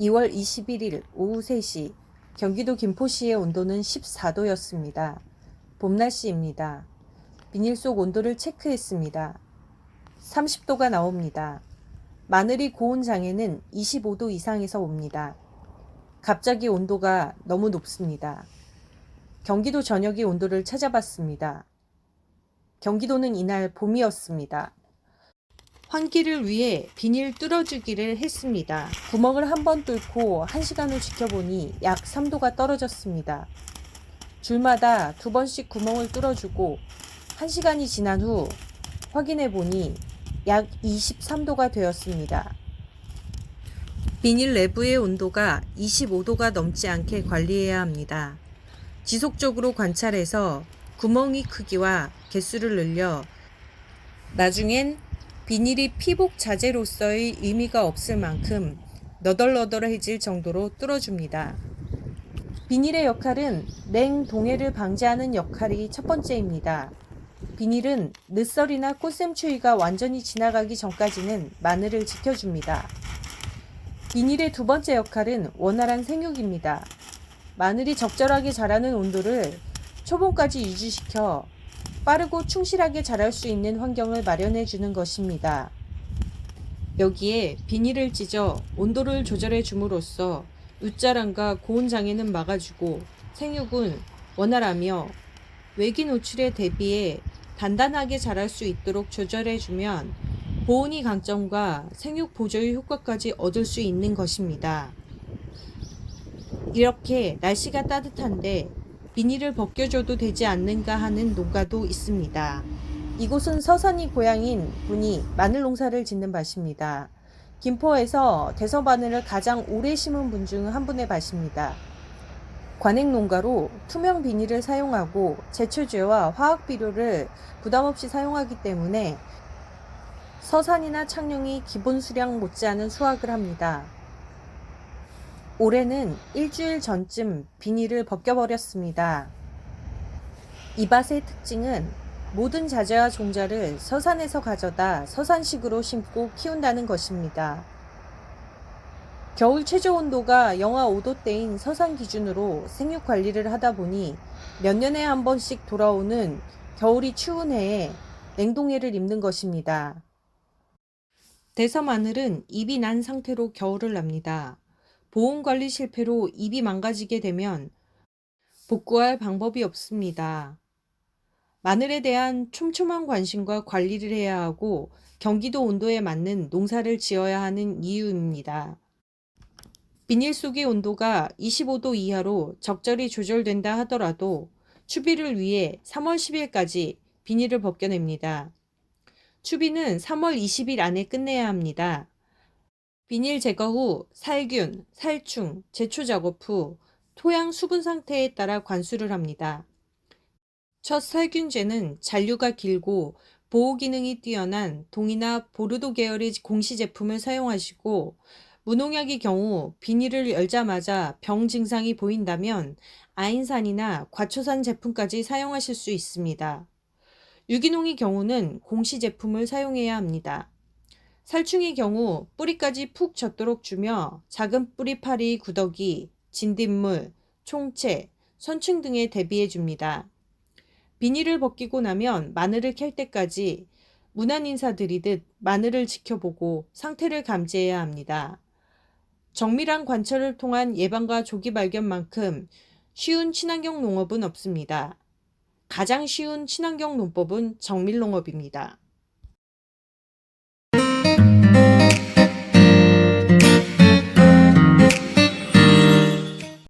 2월 21일 오후 3시 경기도 김포시의 온도는 14도였습니다. 봄 날씨입니다. 비닐 속 온도를 체크했습니다. 30도가 나옵니다. 마늘이 고온 장에는 25도 이상에서 옵니다. 갑자기 온도가 너무 높습니다. 경기도 전역의 온도를 찾아봤습니다. 경기도는 이날 봄이었습니다. 환기를 위해 비닐 뚫어주기를 했습니다. 구멍을 한 번 뚫고 한 시간을 지켜보니 약 3도가 떨어졌습니다. 줄마다 두 번씩 구멍을 뚫어주고 한 시간이 지난 후 확인해 보니 약 23도가 되었습니다. 비닐 내부의 온도가 25도가 넘지 않게 관리해야 합니다. 지속적으로 관찰해서 구멍의 크기와 개수를 늘려 나중엔 비닐이 피복 자재로서의 의미가 없을 만큼 너덜너덜해질 정도로 뚫어줍니다. 비닐의 역할은 냉동해를 방지하는 역할이 첫 번째입니다. 비닐은 늦설이나 꽃샘추위가 완전히 지나가기 전까지는 마늘을 지켜줍니다. 비닐의 두 번째 역할은 원활한 생육입니다. 마늘이 적절하게 자라는 온도를 초봄까지 유지시켜 빠르고 충실하게 자랄 수 있는 환경을 마련해 주는 것입니다. 여기에 비닐을 찢어 온도를 조절해 줌으로써 윗자랑과 고온 장애는 막아주고 생육은 원활하며 외기 노출에 대비해 단단하게 자랄 수 있도록 조절해 주면 보온이 강점과 생육 보조의 효과까지 얻을 수 있는 것입니다. 이렇게 날씨가 따뜻한데 비닐을 벗겨줘도 되지 않는가 하는 농가도 있습니다. 이곳은 서산이 고향인 분이 마늘 농사를 짓는 밭입니다. 김포에서 대서 마늘을 가장 오래 심은 분 중 한 분의 밭입니다. 관행 농가로 투명 비닐을 사용하고 제초제와 화학 비료를 부담 없이 사용하기 때문에 서산이나 창녕이 기본 수량 못지않은 수확을 합니다. 올해는 일주일 전쯤 비닐을 벗겨버렸습니다. 이 밭의 특징은 모든 자재와 종자를 서산에서 가져다 서산식으로 심고 키운다는 것입니다. 겨울 최저 온도가 영하 5도대인 서산 기준으로 생육 관리를 하다 보니 몇 년에 한 번씩 돌아오는 겨울이 추운 해에 냉동해를 입는 것입니다. 대서 마늘은 잎이 난 상태로 겨울을 납니다. 보온 관리 실패로 입이 망가지게 되면 복구할 방법이 없습니다. 마늘에 대한 촘촘한 관심과 관리를 해야 하고 경기도 온도에 맞는 농사를 지어야 하는 이유입니다. 비닐 속의 온도가 25도 이하로 적절히 조절된다 하더라도 추비를 위해 3월 10일까지 비닐을 벗겨냅니다. 추비는 3월 20일 안에 끝내야 합니다. 비닐 제거 후 살균, 살충, 제초 작업 후 토양 수분 상태에 따라 관수를 합니다. 첫 살균제는 잔류가 길고 보호 기능이 뛰어난 동이나 보르도 계열의 공시 제품을 사용하시고 무농약의 경우 비닐을 열자마자 병 증상이 보인다면 아인산이나 과초산 제품까지 사용하실 수 있습니다. 유기농의 경우는 공시 제품을 사용해야 합니다. 살충의 경우 뿌리까지 푹 젖도록 주며 작은 뿌리파리 구더기, 진딧물, 총채, 선충 등에 대비해 줍니다. 비닐을 벗기고 나면 마늘을 캘 때까지 문안 인사 드리듯 마늘을 지켜보고 상태를 감지해야 합니다. 정밀한 관찰을 통한 예방과 조기 발견만큼 쉬운 친환경 농업은 없습니다. 가장 쉬운 친환경 농법은 정밀 농업입니다.